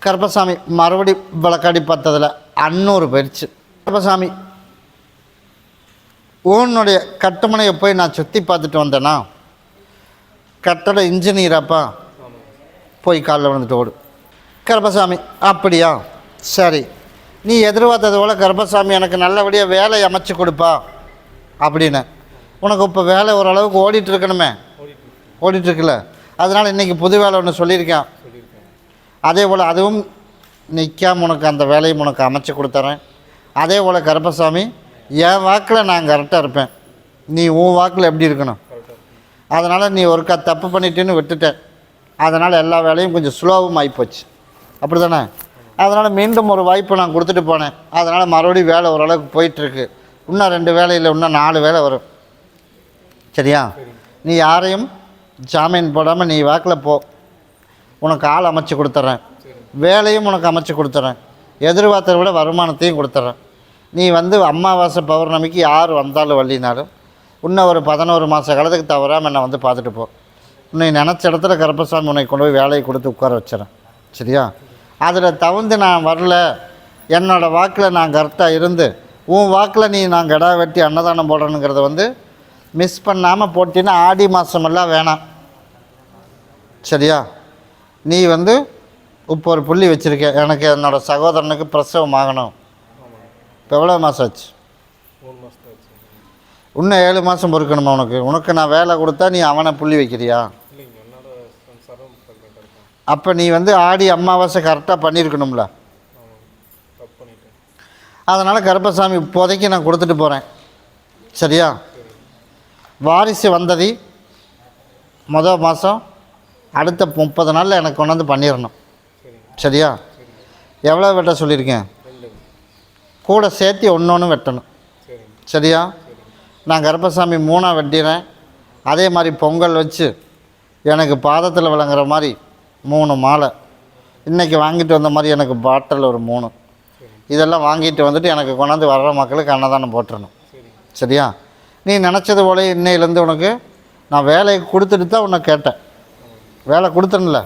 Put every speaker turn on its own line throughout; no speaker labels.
கருப்பசாமி மறுபடி விளக்காடி பார்த்ததில் அன்னூறு போயிடுச்சு கருப்பசாமி உன்னுடைய கட்டுமனையை போய் நான் சுற்றி பார்த்துட்டு வந்தேனா கட்டட இன்ஜினியராப்பா போய் காலில் விழுந்துட்டு ஓடு. கருப்பசாமி அப்படியா? சரி. நீ எதிர்பார்த்தது போல கருப்பசாமி எனக்கு நல்லபடியாக வேலை அமைச்சு கொடுப்பா அப்படின்னு. உனக்கு இப்போ வேலை ஓரளவுக்கு ஓடிட்டு இருக்கணுமே. ஓடிட்டு இருக்குல்ல. அதனால் இன்றைக்கி புது வேலை ஒன்று சொல்லியிருக்கேன். அதே போல் அதுவும் நிற்காம உனக்கு அந்த வேலையும் உனக்கு அமைச்சு கொடுத்துறேன். அதே போல் கருப்பசாமி என் வாக்கில் நான் கரெக்டாக இருப்பேன். நீ உன் வாக்கில் எப்படி இருக்கணும்? அதனால் நீ ஒருக்கா தப்பு பண்ணிட்டேன்னு விட்டுட்டேன். அதனால் எல்லா வேலையும் கொஞ்சம் ஸ்லோவும் ஆகிப்போச்சு அப்படி தானே அதனால் மீண்டும் ஒரு வாய்ப்பு நான் கொடுத்துட்டு போனேன். அதனால் மறுபடியும் வேலை ஓரளவுக்கு போயிட்டுருக்கு. இன்னும் ரெண்டு வேலையில் இன்னும் நாலு வேலை வரும். சரியா? நீ யாரையும் ஜாமீன் போடாமல் நீ வாக்கில் போ. உனக்கு ஆள் அமைச்சு கொடுத்துட்றேன் வேலையும் உனக்கு அமைச்சு கொடுத்துட்றேன் எதிர்பார்த்ததை விட வருமானத்தையும் கொடுத்துட்றேன் நீ வந்து அமாவாசை பௌர்ணமிக்கு யார் வந்தாலும் வள்ளினாலும் இன்னும் ஒரு பதினோரு மாத காலத்துக்கு தவறாமல் என்னை வந்து பார்த்துட்டு போ. உன்னை நினச்ச இடத்துல கருப்பசாமி உன்னை கொண்டு போய் வேலையை கொடுத்து உட்கார வச்சிடறேன். சரியா? அதில் தகுந்து நான் வரல என்னோடய வாக்கில் நான் கரெக்டாக இருந்து உன் வாக்கில் நீ நான் கடா வெட்டி அன்னதானம் போடணுங்கிறத வந்து மிஸ் பண்ணாமல் போட்டின்னா ஆடி மாதமெல்லாம் வேணாம். சரியா? நீ வந்து இப்போ ஒரு புள்ளி வச்சுருக்க. எனக்கு என்னோடய சகோதரனுக்கு பிரசவம் ஆகணும். இப்போ எவ்வளோ மாதம் ஆச்சு? இன்னும் ஏழு மாதம் பொறுக்கணுமா உனக்கு? உனக்கு நான் வேலை கொடுத்தா நீ அவனை புள்ளி வைக்கிறியா? அப்போ நீ வந்து ஆடி அமாவாசை கரெக்டாக பண்ணியிருக்கணும்ல அதனால் கருப்பசாமி இப்போதைக்கு நான் கொடுத்துட்டு போகிறேன் சரியா? வாரிசு வந்ததி மொதல் மாதம் அடுத்த முப்பது நாளில் எனக்கு கொண்டாந்து பண்ணிடணும் சரியா? எவ்வளோ வெட்ட சொல்லியிருக்கேன் கூட சேர்த்து ஒன்று ஒன்று வெட்டணும். சரியா? நான் கருப்பசாமி மூணாக வெட்டினேன் அதே மாதிரி பொங்கல் வச்சு எனக்கு பாதத்தில் விளங்குற மாதிரி மூணு மாலை. இன்றைக்கி வாங்கிட்டு வந்த மாதிரி எனக்கு பாட்டில் ஒரு மூணு. இதெல்லாம் வாங்கிட்டு வந்துட்டு எனக்கு கொண்டாந்து வர்ற மக்களுக்கு அன்னதானம்
போட்டுடணும்
சரியா? நீ நினச்சது போல இன்னையிலேருந்து உனக்கு நான் வேலையை கொடுத்துட்டு தான் உன்னை கேட்டேன். வேலை கொடுத்தேன்ல.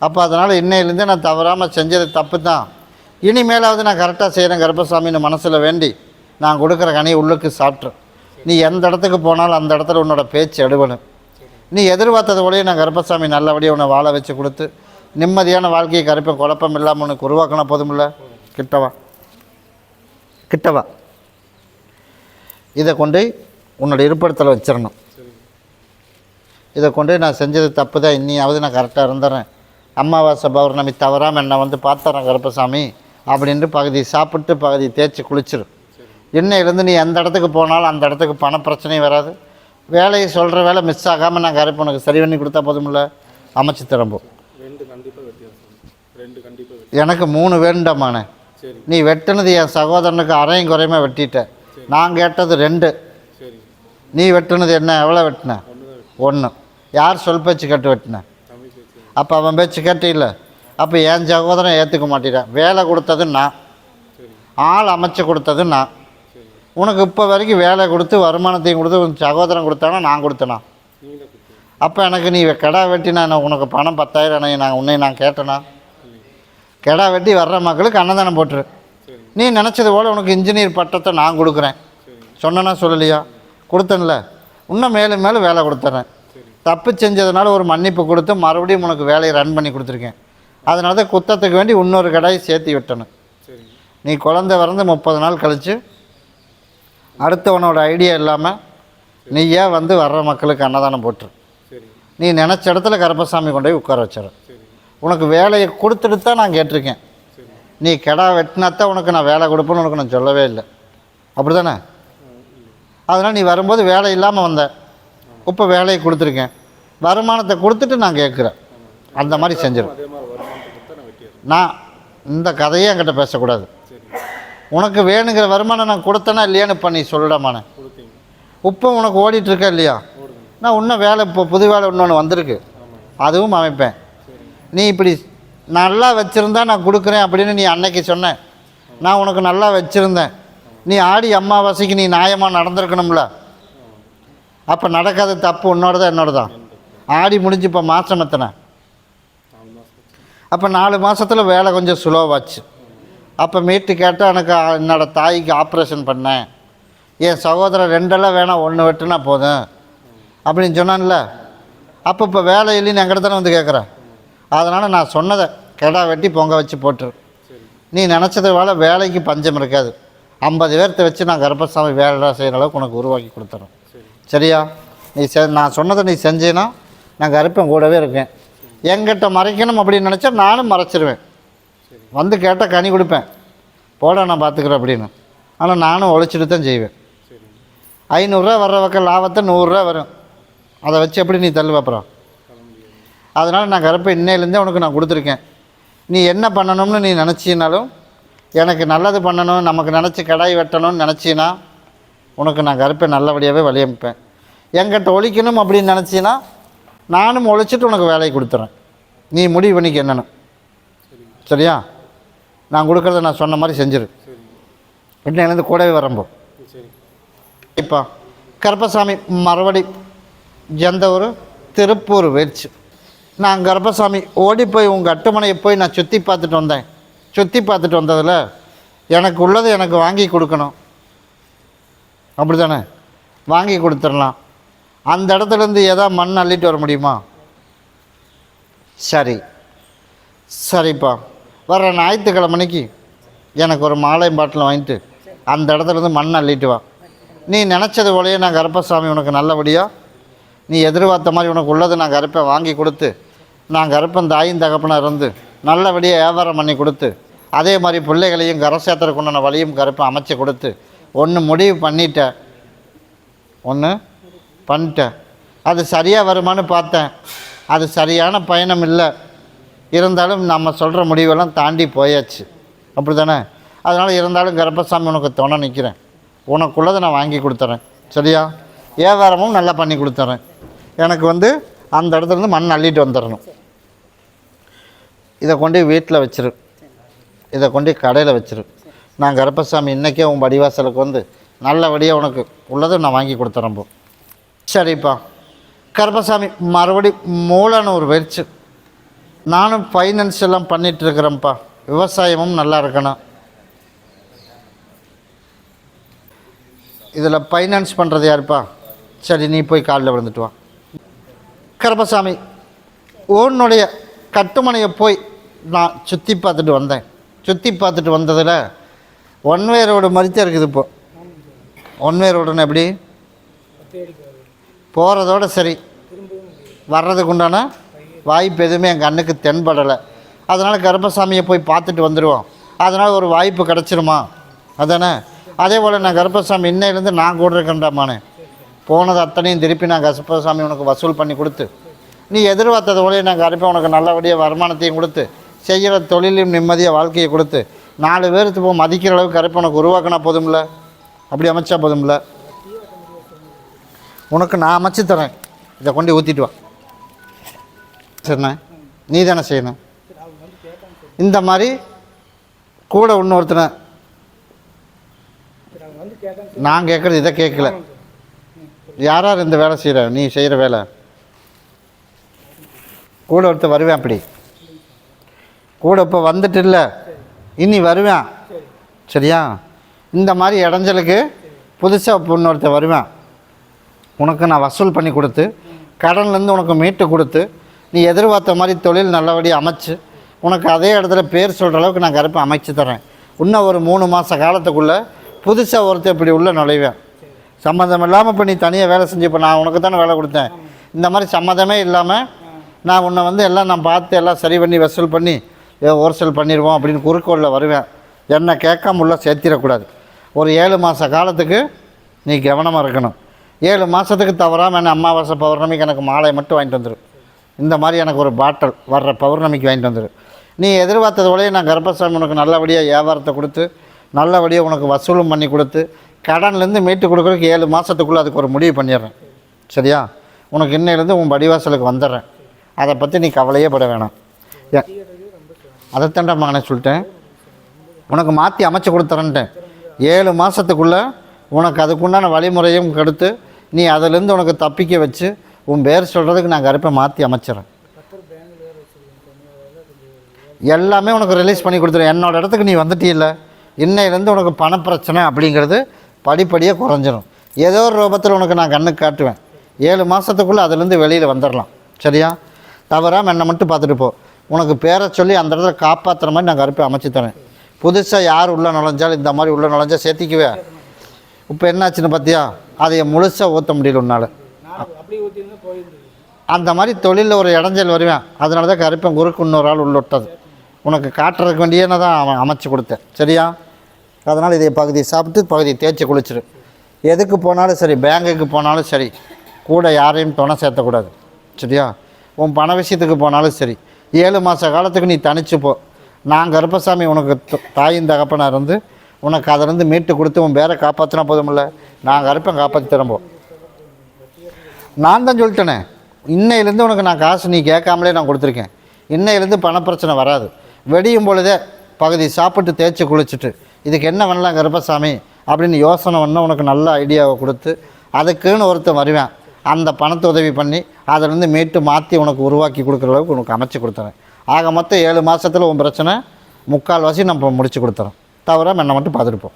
அப்போ அதனால் இன்னையிலேருந்து நான் தவறாமல் செஞ்சது தப்பு தான் இனிமேலாவது நான் கரெக்டாக செய்கிறேன் கருப்பசாமின்னு மனசில் வேண்டி நான் கொடுக்குற கனி உள்ளுக்கு சாப்பிட்றேன் நீ எந்த இடத்துக்கு போனாலும் அந்த இடத்துல உன்னோட பேச்சு எடுவணும். நீ எதிர்பார்த்தது ஒழிய நான் கருப்பசாமி நல்லபடியாக உன்னை வாழ வச்சு கொடுத்து நிம்மதியான வாழ்க்கையை கருப்பை குழப்பம் இல்லாமல் உனக்கு உருவாக்கினா போதுமில்ல? கிட்டவா? கிட்டவா? இதை கொண்டு உன்னோட இருப்பிடத்தில் வச்சிடணும் இதை கொண்டு நான் செஞ்சது தப்பு தான். இன்னியாவது நான் கரெக்டாக இருந்துடுறேன் அமாவாசை பௌர்ணமி தவறாமல் என்னை வந்து பார்த்துறேன் கருப்பசாமி அப்படின்ட்டு பகுதி சாப்பிட்டு பகுதி தேய்ச்சி குளிச்சிரு இன்னையிலேருந்து நீ எந்த இடத்துக்கு போனாலும் அந்த இடத்துக்கு பண பிரச்சனையும் வராது. வேலையை சொல்கிற வேலை மிஸ் ஆகாமல் நான் கருப்பு உனக்கு சரி பண்ணி கொடுத்தா போதுமில்ல? அமைச்சு திரும்பும் எனக்கு மூணு வேண்டாமானே.
சரி.
நீ வெட்டினது என் சகோதரனுக்கு அரையும் குறையுமா வெட்டிட்ட? நான் கேட்டது ரெண்டு. நீ வெட்டினது என்ன? எவ்வளோ வெட்டின?
ஒன்று
யார் சொல் பேச்சு கட்டு வெட்டின? அப்போ அவன் பேச்சு கட்டு இல்லை. அப்போ என் சகோதரன் ஏற்றுக்க மாட்டேறான் வேலை கொடுத்தது நான். ஆள் அமைச்சு கொடுத்தது நான். உனக்கு இப்போ வரைக்கும் வேலை கொடுத்து வருமானத்தையும் கொடுத்து உன் சகோதரன் கொடுத்தானா நான் கொடுத்தனா? அப்போ எனக்கு நீ கடா வெட்டினா நான் உனக்கு பணம் பத்தாயிரம் நான் உன்னை நான் கேட்டேனா? கடா வெட்டி வர்ற மக்களுக்கு அன்னதானம் போட்டுரு. நீ நினச்சது போல் உனக்கு இன்ஜினியர் பட்டத்தை நான் கொடுக்குறேன். சொன்னனா சொல்லலையா? கொடுத்தேன்ல. இன்னும் மேலும் மேலும் வேலை கொடுத்துட்றேன் தப்பு செஞ்சதுனால ஒரு மன்னிப்பு கொடுத்து மறுபடியும் உனக்கு வேலையை ரன் பண்ணி கொடுத்துருக்கேன். அதனால தான் குத்தத்துக்கு வேண்டி இன்னொரு கடாயை சேர்த்து விட்டணும். நீ குழந்தை பிறந்து முப்பது நாள் கழித்து அடுத்தவனோட ஐடியா இல்லாமல் நீயே வந்து வர்ற மக்களுக்கு அன்னதானம் போட்டுரு நீ நினச்ச இடத்துல கருப்பசாமி கொண்டு போய் உட்கார
வச்சிடும்
உனக்கு வேலையை கொடுத்துட்டு தான் நான் கேட்டிருக்கேன். நீ கெடா வெட்டினாத்தான் உனக்கு நான் வேலை கொடுப்பேன்னு உனக்கு நான் சொல்லவே இல்லை. அப்படி தானே அதனால் நீ வரும்போது வேலை இல்லாமல் வந்த. இப்போ வேலையை கொடுத்துருக்கேன். வருமானத்தை கொடுத்துட்டு நான் கேட்குறேன். அந்த மாதிரி செஞ்சிடும்
நான்
இந்த கதையே என்கிட்ட பேசக்கூடாது. உனக்கு வேணுங்கிற வருமானம் நான் கொடுத்தேனா இல்லையான்னு இப்போ நீ சொல்லிடாமானே இப்போ உனக்கு ஓடிட்டு இல்லையா? நான் இன்னும் வேலை இப்போ புது வேலை இன்னொன்று வந்திருக்கு. அதுவும் அமைப்பேன். நீ இப்படி நல்லா வச்சுருந்தா நான் கொடுக்குறேன் அப்படின்னு நீ அன்னைக்கு சொன்னேன் நான் உனக்கு நல்லா வச்சுருந்தேன். நீ ஆடி அம்மாவாசைக்கு நீ நியாயமாக நடந்திருக்கணும்ல. அப்போ நடக்காத தப்பு உன்னோட தான் என்னோட தான் ஆடி முடிஞ்சு இப்போ மாதம் எத்தனை? அப்போ நாலு மாதத்தில் வேலை கொஞ்சம் ஸ்லோவாச்சு அப்போ மீட்டு கேட்டால் எனக்கு என்னோடய என்னோட தாய்க்கு ஆப்ரேஷன் பண்ணேன். என் சகோதரன் ரெண்டெல்லாம் வேணாம் ஒன்று வெட்டுனா போதும். அப்படின்னு சொன்னான்ல. அப்போ இப்போ வேலை இல்லைன்னு எங்கிட்ட தானே வந்து கேட்குறேன் அதனால் நான் சொன்னதை கெடா வெட்டி பொங்க வச்சு போட்டுரு நீ நினச்சது வேலை வேலைக்கு பஞ்சம் இருக்காது. ஐம்பது பேர்த்த வச்சு நான் கர்ப்பசாமி வேலை செய்கிற அளவுக்கு உனக்கு உருவாக்கி கொடுத்துறேன். சரியா? நீ செ நான் சொன்னதை நீ செஞ்சேன்னா நான் கருப்பேன் கூடவே இருக்கேன். எங்கிட்ட மறைக்கணும் அப்படின்னு நினச்சா நானும் மறைச்சிருவேன். வந்து கேட்டால் கனி கொடுப்பேன். போட நான் பார்த்துக்குறேன் அப்படின்னு. ஆனால் நானும் உழைச்சிட்டு தான் செய்வேன். ஐநூறுரூவா வர்ற பக்கம் லாபத்தை நூறுரூவா வரும். அதை வச்சு எப்படி நீ
தள்ளு பார்ப்புறோம்
அதனால் நான் கருப்பை இன்னையிலேருந்தே உனக்கு நான் கொடுத்துருக்கேன். நீ என்ன பண்ணணும்னு நீ நினச்சினாலும் எனக்கு நல்லது பண்ணணும் நமக்கு நினச்சி கடாய் வெட்டணும்னு நினச்சினா உனக்கு நான் கருப்பை நல்லபடியாகவே வழியமைப்பேன். என்கிட்ட ஒழிக்கணும் அப்படின்னு நினச்சினா நானும் உழைச்சிட்டு உனக்கு வேலையை கொடுத்துறேன். நீ முடிவு பண்ணிக்க என்னென்னு. சரியா? நான் கொடுக்குறத நான் சொன்ன மாதிரி செஞ்சிரு.
சரிங்க
கூடவே வரம்போ இப்போ கருப்பசாமி மறுபடி எந்த ஒரு திருப்பூர் வெச்சு நான் கருப்பசாமி ஓடி போய் உங்கள் அட்டுமனையை போய் நான் சுற்றி பார்த்துட்டு வந்தேன். சுற்றி பார்த்துட்டு வந்ததில் எனக்கு உள்ளதை எனக்கு வாங்கி கொடுக்கணும். அப்படி தானே வாங்கி கொடுத்துடலாம். அந்த இடத்துலேருந்து எதாவது மண் அள்ளிட்டு வர முடியுமா? சரி. சரிப்பா. வர ஞாயிற்றுக்கிழமைக்கு எனக்கு ஒரு மாலை பாட்டில் வாங்கிட்டு அந்த இடத்துலேருந்து மண் அள்ளிட்டு வா. நீ நினச்சது போலயே நான் கருப்பசாமி உனக்கு நல்லபடியாக நீ எதிர்பார்த்த மாதிரி உனக்கு உள்ளதை நான் கருப்பை வாங்கி கொடுத்து நான் கருப்பன் தாயும் தகப்பனாக இருந்து நல்லபடியாக வியாபாரம் பண்ணி கொடுத்து அதே மாதிரி பிள்ளைகளையும் கரை உண்டான வழியும் கருப்பை அமைச்சு கொடுத்து ஒன்று முடிவு பண்ணிட்டேன் ஒன்று பண்ணிட்டேன். அது சரியாக வருமான்னு பார்த்தேன். அது சரியான பயணம் இல்லை. இருந்தாலும் நம்ம சொல்கிற முடிவெல்லாம் தாண்டி போயாச்சு. அப்படி தானே அதனால் இருந்தாலும் கருப்பசாமி உனக்கு துணை நிற்கிறேன் உனக்குள்ளதை நான் வாங்கி கொடுத்துறேன். சரியா? வியாபாரமும் நல்லா பண்ணி கொடுத்துறேன். எனக்கு வந்து அந்த இடத்துலேருந்து மண் அள்ளிட்டு வந்துடணும். இதை கொண்டு வீட்டில் வச்சிரு. இதை கொண்டு கடையில் வச்சிரு. நான் கருப்பசாமி இன்றைக்கே உன் வடிவாசலுக்கு வந்து நல்லபடியாக உனக்கு உள்ளதை நான் வாங்கி கொடுத்துறேன் போ. சரிப்பா. கருப்பசாமி மறுபடி மூலனூர் வெறிச்சு. நானும் ஃபைனான்ஸ் எல்லாம் பண்ணிகிட்ருக்குறேன்ப்பா இருக்கிறேன்ப்பா. விவசாயமும் நல்லா இருக்கணும். இதில் ஃபைனான்ஸ் பண்ணுறது யாருப்பா? சரி நீ போய் காலில் விழுந்துட்டு வா. கருப்பசாமி உன்னுடைய கட்டுமனையை போய் நான் சுற்றி பார்த்துட்டு வந்தேன். சுற்றி பார்த்துட்டு வந்ததில் ஒன்வே ரோடு மாதிரி இருக்குது இப்போ. ஒன்வே ரோடுன்னு எப்படி? போகிறதோட சரி. வர்றதுக்கு உண்டான வாய்ப்பு எதுவுமே என் கண்ணுக்கு தென்படலை. அதனால் கருப்பசாமியை போய் பார்த்துட்டு வந்துடுவோம் அதனால் ஒரு வாய்ப்பு கிடச்சிருமா? அதானே? அதே போல் நான் கருப்பசாமி இன்னையிலேருந்து நான் கூட இருக்கேன்டாமானே. போனது அத்தனையும் திருப்பி நான் கருப்பசாமி உனக்கு வசூல் பண்ணி கொடுத்து நீ எதிர்பார்த்தது போலயே நான் கருப்பை உனக்கு நல்லபடியாக வருமானத்தையும் கொடுத்து செய்கிற தொழிலையும் நிம்மதியாக வாழ்க்கையை கொடுத்து நாலு பேருக்கு இப்போ மதிக்கிற அளவுக்கு கருப்பை உனக்கு உருவாக்கினா போதும்ல? அப்படி அமைச்சா போதும்ல? உனக்கு நான் அமைச்சு தரேன். இதை கொண்டு ஊற்றிட்டு வா. சரிண்ணே? நீ தானே செய்யணும். இந்த மாதிரி கூட இன்னொருத்தனை நான் கேட்குறது இதை கேட்கல. யார் யார் இந்த வேலை செய்கிற நீ செய்கிற வேலை. கூட ஒருத்தர் வருவேன் அப்படி. கூட இப்போ வந்துட்டு இல்லை. இனி வருவேன். சரியா? இந்த மாதிரி இடைஞ்சலுக்கு புதுசாக இன்னொருத்தர் வருவேன். உனக்கு நான் வசூல் பண்ணி கொடுத்து கடன்லேருந்து உனக்கு மீட்டு கொடுத்து நீ எதிர்பார்த்த மாதிரி தொழில் நல்லபடியாக அமைச்சு உனக்கு அதே இடத்துல பேர் சொல்கிற அளவுக்கு நான் கருப்பை அமைச்சு தரேன். இன்னும் ஒரு மூணு மாத காலத்துக்குள்ளே புதுசாக ஒருத்தர் இப்படி உள்ளே நுழைவேன். சம்மந்தம் இல்லாமல் இப்போ நீ தனியாக வேலை செஞ்சு இப்போ நான் உனக்கு தானே வேலை கொடுத்தேன். இந்த மாதிரி சம்மந்தமே இல்லாமல் நான் உன்னை வந்து எல்லாம் நான் பார்த்து எல்லாம் சரி பண்ணி வசூல் பண்ணி ஓர்சல் பண்ணிடுவோம் அப்படின்னு குறுக்கோளில் வருவேன். என்னை கேட்காம உள்ள சேர்த்திடக்கூடாது. ஒரு ஏழு மாத காலத்துக்கு நீ கவனமாக இருக்கணும். ஏழு மாதத்துக்கு தவறாமல் என்ன அமாவாசை பௌர்ணமிக்கு எனக்கு மாலை மட்டும் வாங்கிட்டு வந்துடும் இந்த மாதிரி எனக்கு ஒரு பாட்டில் வர்ற பௌர்ணமிக்கு வாங்கிட்டு வந்துடும் நீ எதிர்பார்த்தது போலயே நான் கர்ப்பசாமி உனக்கு நல்லபடியாக வியாபாரத்தை கொடுத்து நல்லபடியாக உனக்கு வசூலும் பண்ணி கொடுத்து கடன்லேருந்து மீட்டு கொடுக்குறதுக்கு ஏழு மாதத்துக்குள்ளே அதுக்கு ஒரு முடிவு பண்ணிடுறேன். சரியா? உனக்கு இன்னையிலேருந்து உன் படிவாசலுக்கு வந்துடுறேன். அதை பற்றி நீ கவலையே பட வேணாம். ஏ அதைத்தாண்டா மகனே சொல்லிட்டேன். உனக்கு மாற்றி அமைச்சு கொடுத்துறேன்ட்டேன். ஏழு மாதத்துக்குள்ளே உனக்கு அதுக்குண்டான வழிமுறையும் கெடுத்து நீ அதிலேருந்து உனக்கு தப்பிக்க வச்சு உன் பேர் சொல்கிறதுக்கு நான் கருப்பை மாற்றி அமைச்சிடறேன் எல்லாமே உனக்கு ரிலீஸ் பண்ணி கொடுத்துருவேன். என்னோட இடத்துக்கு நீ வந்துட்டியில்ல. இன்னையிலேருந்து உனக்கு பணப்பிரச்சனை அப்படிங்கிறது படிப்படியாக குறைஞ்சிடும் ஏதோ ஒரு ரூபத்தில் உனக்கு நான் கண்ணுக்கு காட்டுவேன். ஏழு மாதத்துக்குள்ளே அதுலேருந்து வெளியில் வந்துடலாம் சரியா? தவறாமல் என்னை மட்டும் பார்த்துட்டு போ. உனக்கு பேரை சொல்லி அந்த இடத்துல காப்பாற்றுற மாதிரி நான் கருப்பை அமைச்சு தரேன். புதுசாக யார் உள்ளே நுழைஞ்சாலும் இந்த மாதிரி உள்ளே நுழைஞ்சால் சேர்த்திக்குவேன் இப்போ என்னாச்சுன்னு பார்த்தியா? அதை முழுசாக ஊற்ற முடியல உன்னால். அந்த மாதிரி தொழிலில் ஒரு இடைஞ்சல் வருவேன். அதனால தான் கருப்பன் குறுக்கு இன்னொரு ஆள் உள்ளிட்டது. உனக்கு காட்டுறதுக்கு வேண்டியே தான் அவன் அமைச்சு கொடுத்தேன். சரியா? அதனால் இதை பகுதி சாப்பிட்டு பகுதி தேய்ச்சி குளிச்சிரு. எதுக்கு போனாலும் சரி பேங்குக்கு போனாலும் சரி கூட யாரையும் துணை சேர்த்தக்கூடாது. சரியா? உன் பண விஷயத்துக்கு போனாலும் சரி ஏழு மாத காலத்துக்கு நீ தனிச்சு போ. நான் கருப்பசாமி உனக்கு தாயின் தகப்பனாக இருந்து உனக்கு அதிலிருந்து மீட்டு கொடுத்து உன் பேரை காப்பாற்றினா போதுமில்ல. நாங்கள் அறுப்பேன் காப்பாற்றி தரம்போ நான் தான் சொல்லிட்டேனே. இன்னையிலேருந்து உனக்கு நான் காசு நீ கேட்காமலே நான் கொடுத்துருக்கேன். இன்னையிலேருந்து பணப்பிரச்சனை வராது. வெடியும் பொழுதே பகுதி சாப்பிட்டு தேய்ச்சி குளிச்சுட்டு இதுக்கு என்ன பண்ணலாம் கருப்பசாமி? அப்படின்னு யோசனை பண்ண உனக்கு நல்ல ஐடியாவை கொடுத்து அதுக்குன்னு ஒருத்தன் வருவேன். அந்த பணத்தை உதவி பண்ணி அதிலேருந்து மீட்டு மாற்றி உனக்கு உருவாக்கி கொடுக்குற அளவுக்கு உனக்கு அமைச்சு கொடுத்துறேன். ஆக மொத்தம் ஏழு மாதத்தில் உன் பிரச்சனை முக்கால்வாசி நம்ம முடிச்சு கொடுத்துறோம் தவிர மென்ன மட்டும் பார்த்துட்டு போ.